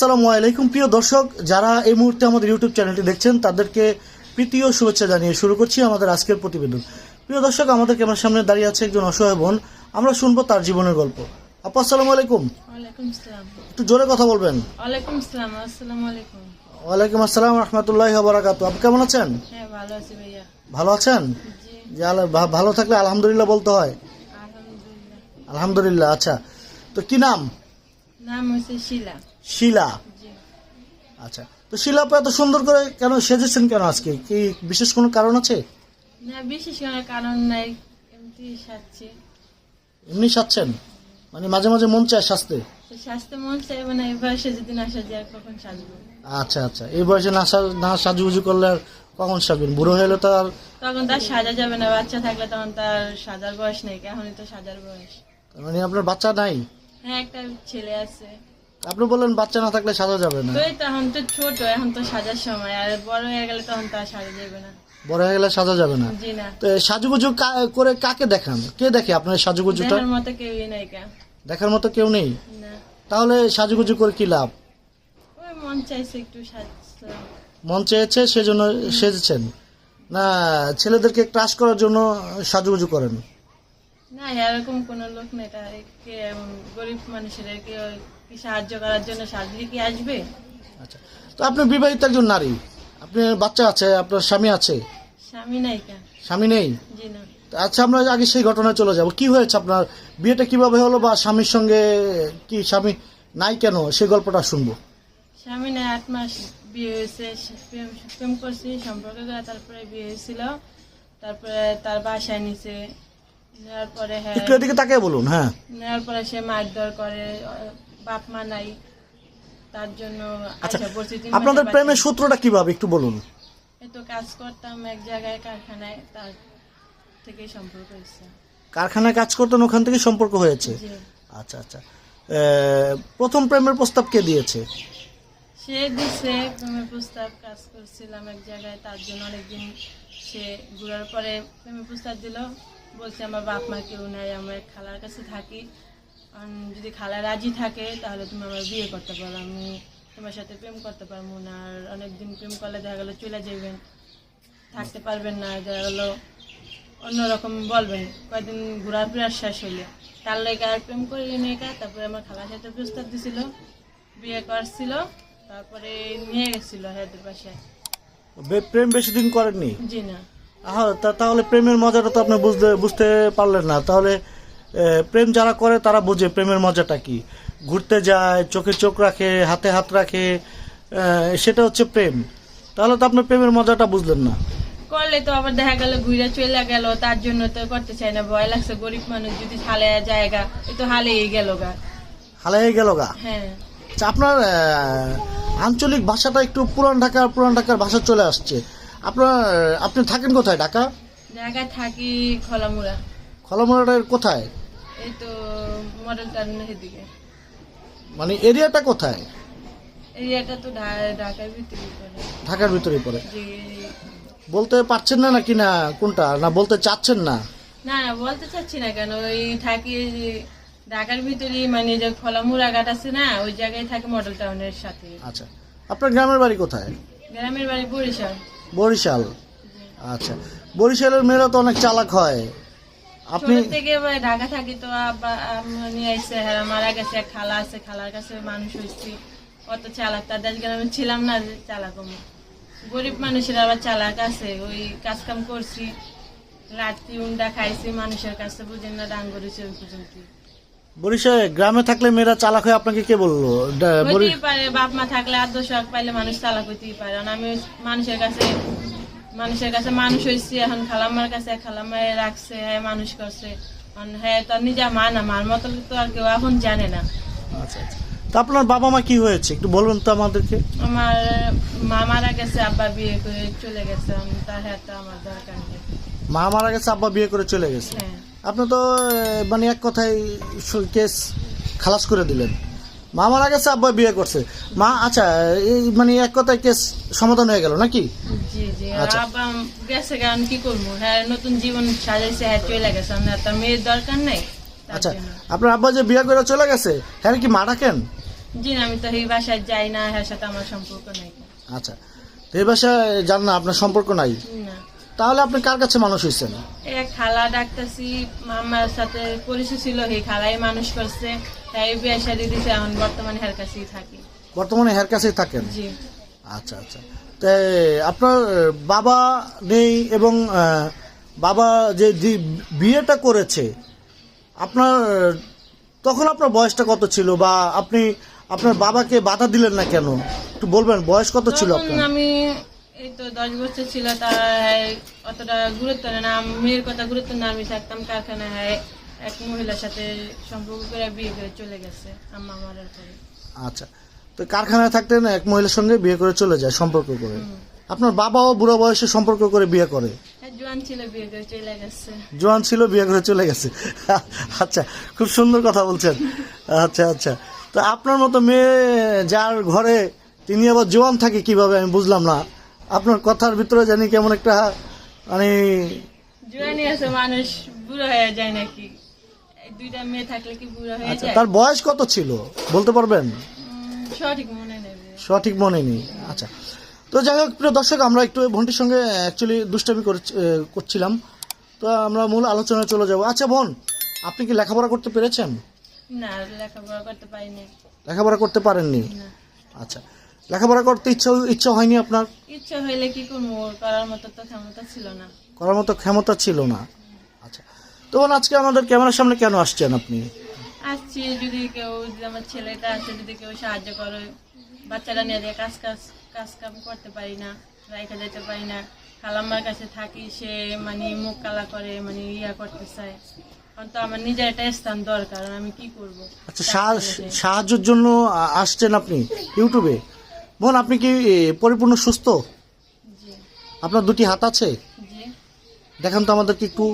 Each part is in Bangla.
আসসালামু আলাইকুম। প্রিয় দর্শক যারা এই মুহূর্তে আমাদের ইউটিউব চ্যানেলটি দেখছেন তাদেরকে প্রীতি শুভেচ্ছা জানিয়ে শুরু করছি আমাদের আজকের প্রতিবেদন। প্রিয় দর্শক আমাদের ক্যামেরার সামনে দাঁড়িয়ে আছে একজন অসহায় বোন। আমরা শুনব তার জীবনের গল্প। আপু আসসালামু আলাইকুম। একটু জোরে কথা বলবেন। ওয়ালাইকুম আসসালাম রহমতুল্লাহ বারাকাতু আপু কেমন আছেন? হ্যাঁ ভালো আছেন? যে ভালো থাকলে আলহামদুলিল্লাহ বলতে হয়। আলহামদুলিল্লাহ। আলহামদুলিল্লাহ আচ্ছা। তো কি নাম? নাম হচ্ছে শিলা। শিলা। আচ্ছা তো শিলা আপু এত সুন্দর করে কেন সেজেছেন কেন আজকে? কি বিশেষ কোনো কারণ আছে? না বিশেষ কোনো কারণ নাই। এমনি সাজছি। এমনি সাজছেন? মানে মাঝে মাঝে মন চায় সাজতে? তো স্বাস্থ্য মন চাইবে মানে এবার বয়সে যদি না সাজি আর কখন সাজবো? আচ্ছা আচ্ছা এই বয়সে না সা- না সাজুগুজু করলে আর কখন সাজবেন? বুড়ো গেলে তো আর তখন তার সাজা যাবে না বাচ্চা থাকলে তখন তার সাজার বয়স নেই এখনই তো সাজার বয়স। মানে আপনার বাচ্চা নাই? হ্যাঁ একটা ছেলে আছে। আপনি বললেন বাচ্চা না থাকলে সাজা যাবে না। তো এই তখন তো ছোট এখন তো সাজার সময়। আর বড় হয়ে গেলে তখন তার সাজা যাবে না। বড় হয়ে গেলে সাজা যাবে না। জি না। তো সাজুগুজু করে কাকে দেখান? কে দেখে আপনার সাজুগুজুটা? দেখার মতো কেউই নাই কা। দেখার মতো কেউ নেই? না। তাহলে সাজুগুজু করে কি লাভ? ওই মন চাইছে একটু সাজলাম মন চেয়েছে সেজন্য সেজেছেন। না ছেলেদেরকে ক্রাশ করার জন্য সাজুগুজু করেন। না এরকম কোনো লোক নেই। তাদেরকে গরিব মানুষের? কি কি সাহায্য করার জন্য সাজলে কি আসবে? আচ্ছা। তো আপনি বিবাহিত একজন নারী। আপনার বাচ্চা আছে আপনার স্বামী আছে? স্বামী নাই কা। স্বামী নেই? জি না। আচ্ছা আমরা আগে সেই ঘটনায় চলে যাব। কি হয়েছে আপনার? বিয়েটা কীভাবে হলো বা স্বামীর সঙ্গে কি স্বামী নাই কেন? সেই গল্পটা শুনব। স্বামী নাই আট মাস বিয়ে হয়েছে। প্রেম প্রেম করছি সম্পর্ক করে তারপরে বিয়ে হয়েছিল। তারপরে তার বাসায় নিছে। নেওয়ার পরে হ্যাঁ। একটু এদিকে তাকে বলুন হ্যাঁ। নেওয়ার পরে সে মারধর করে বাপ মা নাই তার জন্য আচ্ছা আপনাদের প্রেমের সূত্রটা কীভাবে একটু বলুন? তো কাজ করতাম এক জায়গায় কারখানায় তার থেকেই সম্পর্ক হয়েছে। কারখানায় কাজ করতেন ওখান থেকে সম্পর্ক হয়েছে? আচ্ছা আচ্ছা। প্রথম প্রেমের প্রস্তাব কে দিয়েছে? সে দিছে প্রেমের প্রস্তাব কাজ করছিলাম এক জায়গায় তার জন্য অনেকদিন সে ঘুরার পরে প্রেমের প্রস্তাব দিল। বলছে আমার বাপ মা কেউ নাই আমার খালার কাছে থাকি। যদি খালা রাজি থাকে তাহলে তুমি আমার বিয়ে করতে পারো। আমি তোমার সাথে প্রেম করতে পারব না আর অনেকদিন প্রেম করলে দেখা গেলো চলে যাবেন থাকতে পারবেন না দেখা গেলো অন্যরকম বলবেন। কয়েকদিন ঘোরার ফেরার শেষ হইলে। তার লেগে আর প্রেম করে গা তারপরে আমার খালার সাথে প্রস্তাব দিছিল বিয়ে করছিল তারপরে নিয়ে গেছিল হেদের বাসায়। প্রেম বেশি দিন করেননি? জি না। তাহলে প্রেমের মজাটা তো আপনি বুঝতে বুঝতে পারলেন না। তাহলে প্রেম যারা করে তারা বোঝে প্রেমের মজাটা কি। ঘুরতে যায় চোখে চোখ রাখে হাতে হাত রাখে সেটা হচ্ছে প্রেম। তাহলে তো আপনার প্রেমের মজাটা বুঝলেন না। করলে তো আবার দেখা গেল ঘুরে চলে গেল তার জন্য তো করতে চাই না। ভয় লাগছে গরিব মানুষ যদি হালে জায়গা তো হালেই গেল গা। হালাই গেল গা? হ্যাঁ। আচ্ছা, আপনার আঞ্চলিক ভাষাটা একটু পুরান ঢাকার পুরান ঢাকার ভাষা চলে আসছে। আপনার আপনি থাকেন কোথায় ঢাকা? জায়গায় থাকি খলামুড়া। খলামোড়াটার কোথায়? এই তো মডেল টার্মিনাল দিকে মানে এরিয়াটা কোথায়? এরিয়াটা তো ঢা- ঢাকার ভিতরে পড়ে। ঢাকার ভিতরে পড়ে। যে বলতে পারছেন না নাকি না কোনটা? না বলতে চাচ্ছেন না? না না বলতে চাচ্ছি না কেন? ওই থাকি যে ঢাকার ভিতরে মানে যে খলামুড়া ঘাট আছে না ওই জায়গায় থাকে মডেল টাউনের সাথে। আচ্ছা। আপনার গ্রামের বাড়ি কোথায়? গ্রামের বাড়ি বরিশাল। বরিশাল। আচ্ছা। বরিশালের মেয়েরা তো অনেক চালাক হয়। আপনি থেকে ঢাকা থাকি তো নিয়ে আইসে হেরা মারা গেছে খালা আছে খালার কাছে মানুষ হয়েছি চালাক তাদের গ্রামে ছিলাম না চালাক গরিব মানুষের আবার চালাক আছে ওই কাজ কাম করছি। লাঠি উন্ডা খাইছি মানুষের কাছে বুঝেন না ডাং করেছি ওই পর্যন্ত। বরিশালে গ্রামে থাকলে মেয়েরা চালাক হয় আপনাকে কে বলল? পারে বাপ মা থাকলে আদর্শ পাইলে মানুষ চালাক হইতেই পারে। আমি মানুষের কাছে মানুষের কাছে মানুষ হয়েছি এখন খালাম্মার কাছে খালাম্মায় রাখছে হ্যাঁ মানুষ করছে। হ্যাঁ তো নিজা মা না মার মতো তো আর কেউ এখন জানে না। আচ্ছা আচ্ছা। তা আপনার বাবা মা কি হয়েছে? একটু বলবেন তো আমাদেরকে। আমার মা মারা গেছে আব্বা বিয়ে করে চলে গেছে তার হ্যাঁ তো আমার দরকার নেই। মা মারা গেছে আব্বা বিয়ে করে চলে গেছে। হ্যাঁ। আপনি তো মানে এক কথায় কেস খালাস করে দিলেন। মা মারা গেছে আব্বা বিয়ে করছে। মা আচ্ছা এই মানে এক কথায় কেস সমাধান হয়ে গেল নাকি? জি জি আর আচ্ছা। আব্বা গেছে কারণ কি করব? হ্যাঁ নতুন জীবন সাজাইছে হ্যাঁ চলে গেছে। আমার তার মেয়ের দরকার নেই তার আচ্ছা জন্য। আপনার আব্বা যে বিয়ে করে চলে গেছে হ্যাঁ কি মা ডাকেন? জি না আমি তো এই বাসায় যাই না সাথে আমার সম্পর্ক নাই। আচ্ছা তো এই বাসায় জান না আপনার সম্পর্ক নাই? না। তাহলে আপনি কার কাছে মানুষ হয়েছেন এক খালা ডাকতেছি মামার সাথে পরিচয় ছিল খালাই মানুষ করছে। তাই বিয়ে শাদি দিছে এখন বর্তমানে হের কাছেই থাকি। বর্তমানে হের কাছেই থাকেন? জি। আচ্ছা আচ্ছা। তো আপনার বাবা নেই এবং বাবা যে বিয়েটা করেছে আপনার তখন আপনার বয়সটা কত ছিল? বা আপনি আপনার বাবাকে বাধা দিলেন না কেন? একটু বলবেন বয়স কত ছিল আপনার? আমি এই তো দশ বছর ছিল তার অতটা গুরুত্ব না মেয়ের কথা গুরুত্ব না আমি থাকতাম কারখানায়। হ্যাঁ এক মহিলার সাথে সম্পর্ক করে বিয়ে করে চলে গেছে আম্মা মারার পরে। আচ্ছা। তো কারখানায় থাকতেন এক মহিলার সঙ্গে বিয়ে করে চলে যায় সম্পর্ক করে। আপনার বাবাও বুড়ো বয়সে সম্পর্ক করে বিয়ে করে? জোয়ান ছিল বিয়ে করে চলে গেছে। জোয়ান ছিল বিয়ে করে চলে গেছে। আচ্ছা খুব সুন্দর কথা বলছেন। আচ্ছা আচ্ছা। তো আপনার মতো মেয়ে যার ঘরে তিনি আবার জোয়ান থাকে কীভাবে আমি বুঝলাম না। আপনার কথার ভিতরে জানি কেমন একটা মানে জোয়ানি আছে মানুষ বুড়ো হয়ে যায় নাকি? দুইটা মেয়ে থাকলে কি বুড়ো হয়ে আচ্ছা যায়? তার বয়স কত ছিল? বলতে পারবেন? উম, সঠিক মনে নেই। সঠিক মনে নেই। আচ্ছা। তো যাই হোক প্রিয় দর্শক আমরা একটু ভন্টির সঙ্গে অ্যাকচুয়ালি দুষ্টামি করে করছিলাম। তো আমরা মূল আলোচনায় চলে যাব। আচ্ছা বোন আপনি কি লেখাপড়া করতে পেরেছেন? না লেখাপড়া করতে পারিনি। লেখাপড়া করতে পারেননি? না। আচ্ছা। লেখাপড়া করতে ইচ্ছা ইচ্ছা হয়নি আপনার? ইচ্ছা হইলে কি করব? করার মতো তো ক্ষমতা ছিল না। করার মতো ক্ষমতা ছিল না। তো বোন আজকে আমাদের ক্যামেরার সামনে কেন আসছেন আপনি? আসছি যদি কেউ আমার ছেলেটা আছে যদি কেউ সাহায্য করে। বাচ্চারা নিয়ে যায় কাজ কাজ কাজ কাম করতে পারি না রাইখা যেতে পারি না। খালাম্মার কাছে থাকি সে মানে মুখ কালা করে মানে ইয়া করতে চায় তো আমার নিজের একটা স্থান দরকার আমি কি করব? আচ্ছা সাহা- সাহায্যের জন্য আসছেন আপনি ইউটিউবে? বোন আপনি কি পরিপূর্ণ সুস্থ? আপনার দুটি হাত আছে? দেখান তো আমাদেরকে একটু।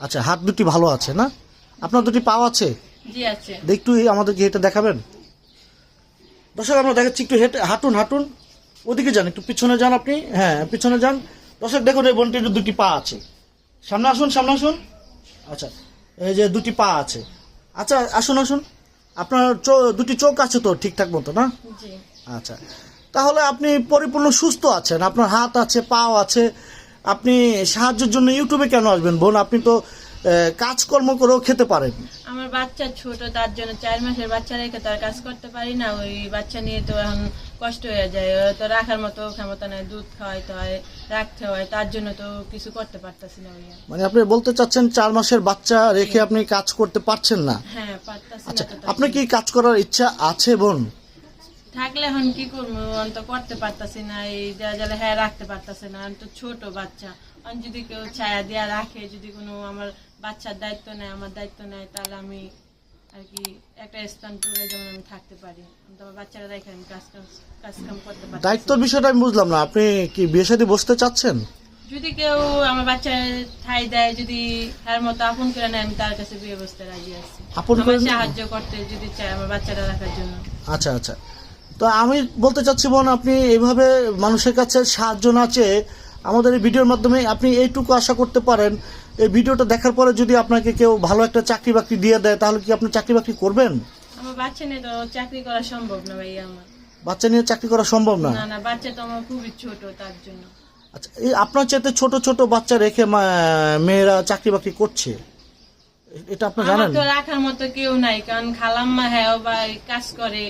আচ্ছা হাত দুটি ভালো আছে না? আপনার দুটি পাও আছে? জি আছে। একটু আমাদেরকে হেঁটে দেখাবেন। দর্শক আমরা দেখাচ্ছি একটু হেঁটে হাঁটুন হাঁটুন। ওদিকে যান একটু পিছনে যান আপনি। হ্যাঁ পিছনে যান। দর্শক দেখুন এই বোনটির দুটি পা আছে। সামনে আসুন সামনে আসুন। আচ্ছা এই যে দুটি পা আছে। আচ্ছা আসুন আসুন। আপনার চো- দুটি চোখ আছে তো ঠিকঠাক মতো না? আচ্ছা তাহলে আপনি পরিপূর্ণ সুস্থ আছেন। আপনার হাত আছে পাও আছে। আপনি সাহায্যের জন্য ইউটিউবে কেন আসবেন? বোন আপনি তো কাজকর্ম করেও খেতে পারেন। আমার বাচ্চা ছোট তার জন্য চার মাসের বাচ্চা রেখে তো আর কাজ করতে পারি না। ওই বাচ্চা নিয়ে তো এখন কষ্ট হয়ে যায়। তো রাখার মতো ক্ষমতা নেই দুধ খাওয়াইতে হয় রাখতে হয় তার জন্য তো কিছু করতে পারতাছি না মানে আপনি বলতে চাচ্ছেন চার মাসের বাচ্চা রেখে আপনি কাজ করতে পারছেন না? হ্যাঁ পারতাছি আচ্ছা না আপনার কি কাজ করার ইচ্ছা আছে বোন? থাকলে এখন কি করব? আমি তো করতে পারতাছি না এই দেওয়া জলে হ্যাঁ রাখতে পারতাছি না আমি তো ছোট বাচ্চা। আমি যদি কেউ ছায়া দেওয়া রাখে যদি কোনো আমার বাচ্চার দায়িত্ব নেয় আমার দায়িত্ব নেয় তাহলে আমি আর কি একটা স্থান টুকে যেমন আমি থাকতে পারি। আমার বাচ্চারা রেখে আমি কাজ কাম করতে পারি দায়িত্বর বিষয়টা আমি বুঝলাম না। আপনি কি বিয়ে সাথে বসতে চাচ্ছেন? যদি কেউ আমার বাচ্চা ঠাই দেয় যদি তার মতো আপন করে নেয় আমি তার কাছে বিয়ে বসতে রাজি আছি। আপন করে সাহায্য করতে যদি চায় আমার বাচ্চাটা রাখার জন্য। আচ্ছা আচ্ছা। তো আমি বলতে চাচ্ছি বোন আপনি এইভাবে মানুষের কাছে সাহায্য না চেয়ে আমাদের এই ভিডিওর মাধ্যমে আপনি এইটুকু আশা করতে পারেন। এই ভিডিওটা দেখার পরে যদি আপনাকে কেউ ভালো একটা চাকরি বাকরি দিয়ে দেয় তাহলে কি আপনি চাকরি বাকরি করবেন? আমার বাচ্চা নিয়ে তো চাকরি করা সম্ভব না ভাই আমার। বাচ্চা নিয়ে চাকরি করা সম্ভব না? না না বাচ্চা তো আমার খুবই ছোট তার জন্য। আচ্ছা এই আপনার চাইতে ছোট ছোট বাচ্চা রেখে মেয়েরা চাকরি বাকরি করছে? এটা আপনি আমার জানেন তো রাখার মতো কেউ নাই কারণ খালাম্মা হ্যাঁ কাজ করে।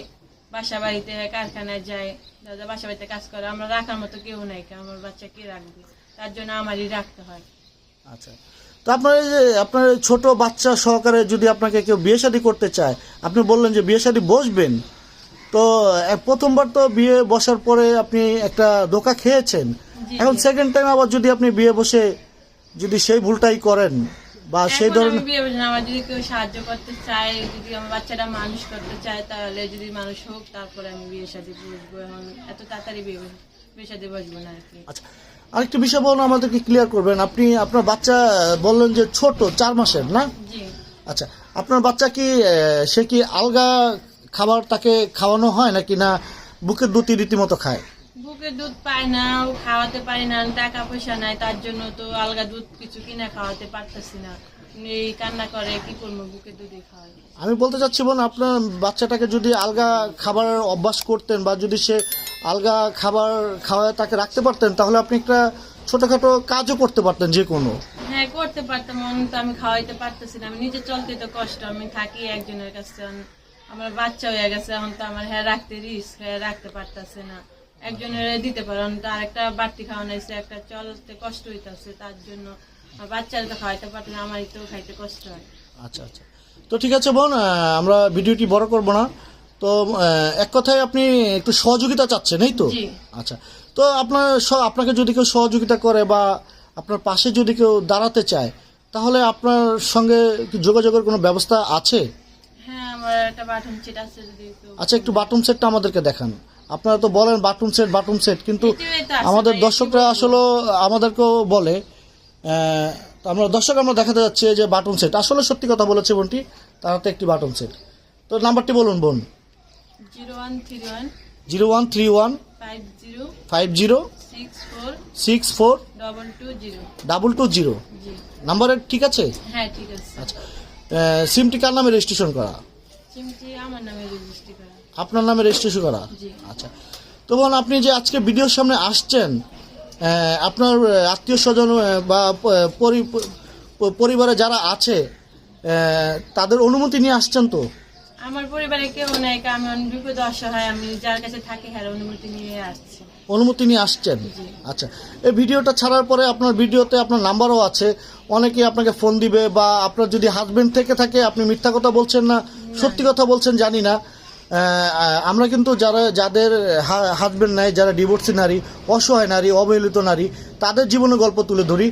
বাসা বাড়িতে কারখানায় যায় দাদা বাসা বাড়িতে কাজ করে আমরা রাখার মতো কেউ নাই আমার বাচ্চা কে রাখবে? তার জন্য আমারই রাখতে হয়। আচ্ছা। তো আপনার এই যে আপনার এই ছোট বাচ্চা সহকারে যদি আপনাকে কেউ বিয়ে শাদী করতে চায় আপনি বললেন যে বিয়ে শাদী বসবেন। তো প্রথমবার তো বিয়ে বসার পরে আপনি একটা ধোকা খেয়েছেন। এখন সেকেন্ড টাইম আবার যদি আপনি বিয়ে বসে যদি সেই ভুলটাই করেন বা সেই ধরনের বিয়ে আমার যদি কেউ সাহায্য করতে চায় যদি আমার বাচ্চাটা মানুষ করতে চায় তাহলে যদি মানুষ হোক তারপরে আমি বিয়ে শাদী বসবো। এখন এত তাড়াতাড়ি বিয়ে বিয়ে শাদী বসবো না আর কি। আচ্ছা আরেকটা বিষয় বলুন আমাদেরকে ক্লিয়ার করবেন। আপনি আপনার বাচ্চা বললেন যে ছোট চার মাসের না? জি। আচ্ছা আপনার বাচ্চা কি সে কি আলগা খাবার তাকে খাওয়ানো হয় নাকি না বুকের দুটি রীতিমতো খায়? বুকের দুধ পায় না ও খাওয়াতে পারি না টাকা পয়সা নাই তার জন্য তো আলগা দুধ কিছু কিনে খাওয়াতে পারতেছি না। এই কান্না করে কি করব বুকে দুধে খাওয়াই আমি বলতে চাচ্ছি বোন আপনার বাচ্চাটাকে যদি আলগা খাবারের অভ্যাস করতেন বা যদি সে আলগা খাবার খাওয়ায় তাকে রাখতে পারতেন তাহলে আপনি একটা ছোটোখাটো কাজও করতে পারতেন যে কোনো। হ্যাঁ করতে পারতাম অন তো আমি খাওয়াইতে পারতেছি না। আমি নিজে চলতে তো কষ্ট আমি থাকি একজনের কাছে আমার বাচ্চা হয়ে গেছে এখন তো আমার হ্যাঁ রাখতে রিস্ক হ্যাঁ রাখতে পারতেছে না। একজনের দিতে পারে এখন তো আরেকটা বাড়তি খাওয়ানো হয়েছে একটা চলতে কষ্ট হইতেছে তার জন্য বাচ্চারা তো খাওয়াইতে পারতে না আমারই তো খাইতে কষ্ট হয়। আচ্ছা আচ্ছা। তো ঠিক আছে বোন আমরা ভিডিওটি বড় করব না। তো এক কথায় আপনি একটু সহযোগিতা চাচ্ছেন এই তো? আচ্ছা। তো আপনার আপনাকে যদি কেউ সহযোগিতা করে বা আপনার পাশে যদি কেউ দাঁড়াতে চায় তাহলে আপনার সঙ্গে যোগাযোগের কোনো ব্যবস্থা আছে? হ্যাঁ আমার একটা বাটন চিট আছে যদি আচ্ছা একটু বাটন সেটটা আমাদেরকে দেখান। আপনারা তো বলেন বাথরুম সেট বাটন সেট কিন্তু আমাদের দর্শকরা আসলে আমাদেরকেও বলে আমরা দর্শক আমরা দেখাতে যাচ্ছি যে বাটন সেট। আসলে সত্যি কথা বলেছে বোনটি তার হাতে একটি বাটন সেট। তো নাম্বারটি বলুন বোন। Zero one three one zero one three one five zero five zero six four double two zero double two zero. নাম্বারের ঠিক আছে? হ্যাঁ ঠিক আছে। আচ্ছা। সিমটি কার নামে রেজিস্ট্রেশন করা? চিমটি আমার নামে রেজিস্ট্রি করা। আপনার নামে রেজিস্ট্রেশন করা? আচ্ছা। তো বোন আপনি যে আজকে ভিডিওর সামনে আসছেন আপনার আত্মীয় স্বজন বা পরিবারে যারা আছে তাদের অনুমতি নিয়ে আসছেন তো? আমার পরিবারে কেউ নাই আমি বিপদ অসহায় আমি যার কাছে থাকি হ্যাঁ অনুমতি নিয়ে আসছি। অনুমতি নিয়ে আসছেন? আচ্ছা এই ভিডিওটা ছাড়ার পরে আপনার ভিডিওতে আপনার নাম্বারও আছে। অনেকে আপনাকে ফোন দিবে বা আপনার যদি হাজবেন্ড থেকে থাকে আপনি মিথ্যা কথা বলছেন না সত্যি কথা বলছেন জানি না। আমরা কিন্তু যারা যাদের হাজবেন্ড নাই যারা ডিভোর্সি নারী অসহায় নারী অবহেলিত নারী তাদের জীবনের গল্প তুলে ধরি।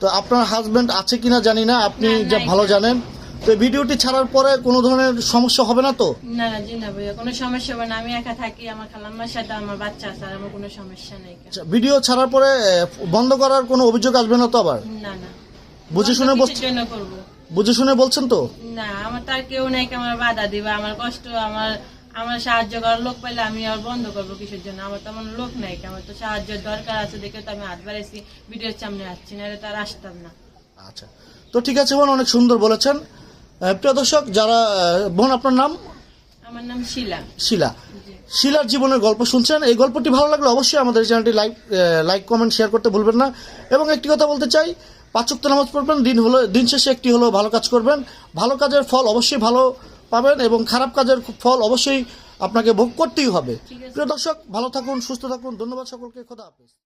তো আপনার হাজবেন্ড আছে কিনা জানি না আপনি যা ভালো জানেন। তো ভিডিওটি ছাড়ার পরে কোনো ধরনের সমস্যা হবে না তো? না না জি না ভাইয়া কোনো সমস্যা হবে না। আমি একা থাকি আমার খালাম্মার সাথে আমার বাচ্চা আছে আর আমার কোনো সমস্যা নেই আচ্ছা, ভিডিও ছাড়ার পরে বন্ধ করার কোনো অভিযোগ আসবে না তো আবার? না না। বুঝে শুনে করব। বুঝে শুনে বলছেন তো? না আমার তার কেউ নাই কে আমার বাধা দিবে আমার কষ্ট আমার আমার সাহায্য করার লোক পাইলে আমি আর বন্ধ করব কিসের জন্য। আমার তো আমার লোক নাই কে, আমার তো সাহায্যের দরকার আছে দেখে তো আমি হাত বাড়াইছি ভিডিওর সামনে আসছি না তার আসতাম না। আচ্ছা তো ঠিক আছে বোন অনেক সুন্দর বলেছেন। প্রিয় দর্শক যারা বোন আপনার নাম? আমার নাম শিলা। শিলা। শিলার জীবনের গল্প শুনছেন। এই গল্পটি ভালো লাগলে অবশ্যই আমাদের চ্যানেলটি লাইক লাইক কমেন্ট শেয়ার করতে ভুলবেন না। এবং একটি কথা বলতে চাই পাঁচক্ত নামাজ পড়বেন দিন হলো দিন শেষে একটি হলো ভালো কাজ করবেন। ভালো কাজের ফল অবশ্যই ভালো পাবেন এবং খারাপ কাজের ফল অবশ্যই আপনাকে ভোগ করতেই হবে। প্রিয় দর্শক ভালো থাকুন সুস্থ থাকুন। ধন্যবাদ সকলকে। খোদা হাফেজ।